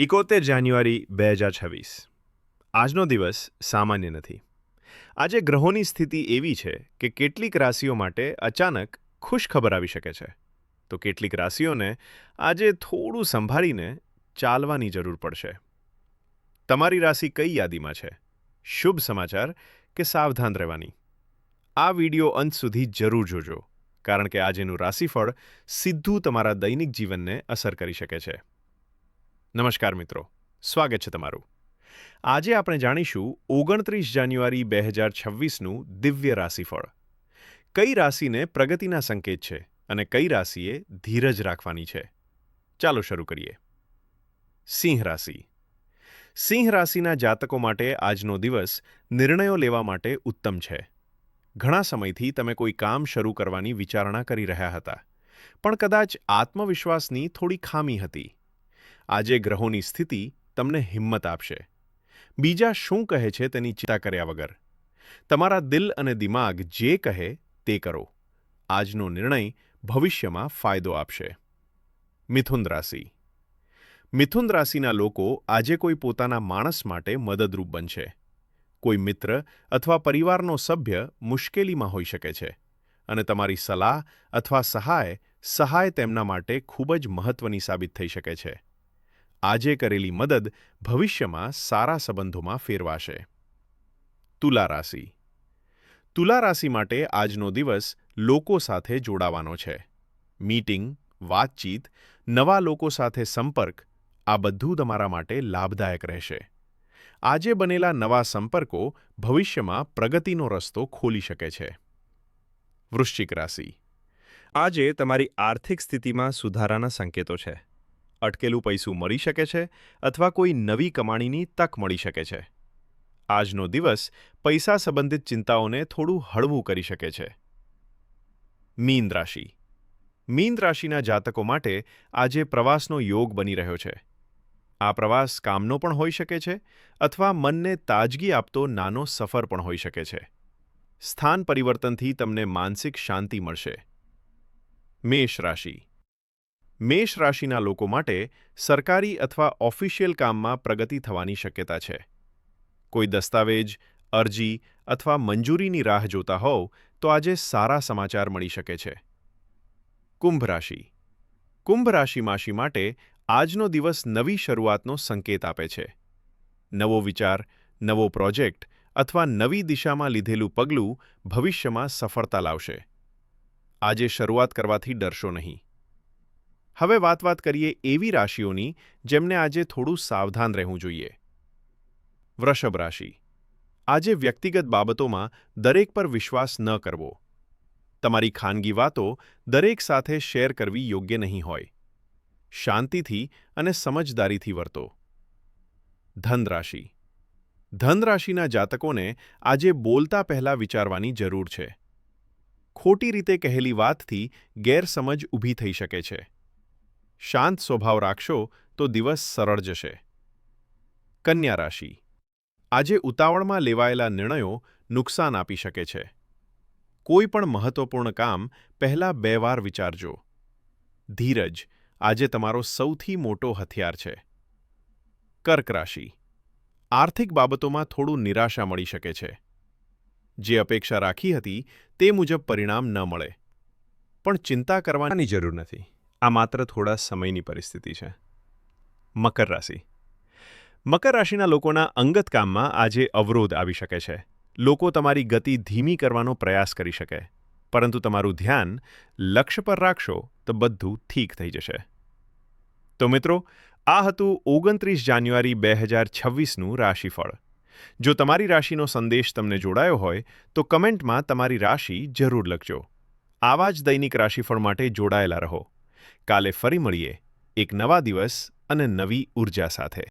ઇકોતેર જાન્યુઆરી બે હજાર છવ્વીસ. આજનો દિવસ સામાન્ય નથી. આજે ગ્રહોની સ્થિતિ એવી છે કે કેટલીક રાશિઓ માટે અચાનક ખુશ ખબર આવી શકે છે. તો કેટલીક રાશિઓને આજે થોડું સંભાળીને ચાલવાની જરૂર પડશે. તમારી રાશિ કઈ યાદીમાં છે? શુભ સમાચાર કે સાવધાન રહેવાની? આ વિડિયો અંત સુધી જરૂર જોજો, કારણ કે આજેનું રાશિફળ સીધું તમારા દૈનિક જીવનને અસર કરી શકે છે. નમસ્કાર મિત્રો. સ્વાગત છે તમારું. આજે આપણે જાણીશું ઓગણત્રીસ જાન્યુઆરી બે હજાર છવ્વીસનું દિવ્ય રાશિફળ. કઈ રાશિને પ્રગતિના સંકેત છે અને કઈ રાશિએ ધીરજ રાખવાની છે? ચાલો શરૂ કરીએ. સિંહ રાશિ. સિંહ રાશિના જાતકો માટે આજનો દિવસ નિર્ણયો લેવા માટે ઉત્તમ છે. ઘણા સમયથી તમે કોઈ કામ શરૂ કરવાની વિચારણા કરી રહ્યા હતા, પણ કદાચ આત્મવિશ્વાસની થોડી ખામી હતી. આજે ગ્રહોની સ્થિતિ તમને હિંમત આપશે. બીજા શું કહે છે તેની ચિંતા કર્યા વગર. તમારા દિલ અને દિમાગ જે કહે તે કરો. આજનો નિર્ણય ભવિષ્યમાં ફાયદો આપશે. મિથુન રાશિ. મિથુન રાશિના લોકો આજે કોઈ પોતાના માણસ માટે મદદરૂપ બનશે. કોઈ મિત્ર અથવા પરિવારનો સભ્ય મુશ્કેલીમાં હોઈ શકે છે અને તમારી સલાહ અથવા સહાય સહાય તેમના માટે ખૂબ જ મહત્વની સાબિત થઈ શકે છે. આજે કરેલી મદદ ભવિષ્યમાં સારા સંબંધોમાં ફેરવાશે. તુલા રાશિ. તુલા રાશિ માટે આજનો દિવસ લોકો સાથે જોડાવાનો છે. મીટિંગ, વાતચીત, નવા લોકો સાથે સંપર્ક, આ બધું તમારા માટે લાભદાયક રહેશે. આજે બનેલા નવા સંપર્કો ભવિષ્યમાં પ્રગતિનો રસ્તો ખોલી શકે છે. વૃશ્ચિક રાશિ. આજે તમારી આર્થિક સ્થિતિમાં સુધારાના સંકેતો છે. અટકેલું પૈસું મળી શકે છે અથવા કોઈ નવી કમાણીની તક મળી શકે છે. આજનો દિવસ પૈસા સંબંધિત ચિંતાઓને થોડું હળવું કરી શકે છે. મીન રાશિ. મીન રાશિના જાતકો માટે આજે પ્રવાસનો યોગ બની રહ્યો છે. આ પ્રવાસ કામનો પણ હોઈ શકે છે અથવા મનને તાજગી આપતો નાનો સફર પણ હોઈ શકે છે. સ્થાન પરિવર્તનથી તમને માનસિક શાંતિ મળશે. મેષ રાશિ. મેષ રાશિના લોકો માટે સરકારી અથવા ઓફિશિયલ કામમાં પ્રગતિ થવાની શક્યતા છે. કોઈ દસ્તાવેજ, અરજી અથવા મંજૂરીની રાહ જોતા હોવ તો આજે સારા સમાચાર મળી શકે છે. કુંભ રાશિ. કુંભ રાશિ માસી માટે આજનો દિવસ નવી શરૂઆતનો સંકેત આપે છે. નવો વિચાર, નવો પ્રોજેક્ટ અથવા નવી દિશામાં લીધેલું પગલું ભવિષ્યમાં સફળતા લાવશે. આજે શરૂઆત કરવાથી ડરશો નહીં. હવે વાત વાત કરીએ એવી રાશિઓની જેમને આજે થોડું સાવધાન રહેવું જોઈએ. વૃષભ રાશિ. આજે વ્યક્તિગત બાબતોમાં દરેક પર વિશ્વાસ ન કરવો. તમારી ખાનગી વાતો દરેક સાથે શેર કરવી યોગ્ય નહીં હોય. શાંતિથી અને સમજદારીથી વર્તો. ધનરાશિ ધનરાશિના જાતકોને આજે બોલતા પહેલા વિચારવાની જરૂર છે. ખોટી રીતે કહેલી વાતથી ગેરસમજ ઊભી થઈ શકે છે. શાંત સ્વભાવ રાખશો તો દિવસ સરળ જશે. કન્યા રાશિ. આજે ઉતાવળમાં લેવાયેલા નિર્ણયો નુકસાન આપી શકે છે. કોઈ પણ મહત્વપૂર્ણ કામ પહેલાં બે વાર વિચારજો. ધીરજ, આજે તમારો સૌથી મોટો હથિયાર છે. કર્ક રાશિ. આર્થિક બાબતોમાં થોડું નિરાશા મળી શકે છે. જે અપેક્ષા રાખી હતી તે મુજબ પરિણામ ન મળે. પણ ચિંતા કરવાની જરૂર નથી. આ માત્ર થોડા સમયની પરિસ્થિતિ છે. મકર રાશિ. મકર રાશિના લોકોના અંગત કામમાં આજે અવરોધ આવી શકે છે. લોકો તમારી ગતિ ધીમી કરવાનો પ્રયાસ કરી શકે. પરંતુ તમારું ધ્યાન લક્ષ્ય પર રાખશો તો બધું ઠીક થઈ જશે. તો મિત્રો, આ હતું ઓગણત્રીસ જાન્યુઆરી બે હજાર છવ્વીસનું રાશિફળ. જો તમારી રાશિનો સંદેશ તમને જોડાયો હોય, તો કમેન્ટમાં તમારી રાશિ જરૂર લખજો. આવા જ દૈનિક રાશિફળ માટે જોડાયેલા રહો. કાલે ફરી મળીએ એક નવા દિવસ અને નવી ઊર્જા સાથે.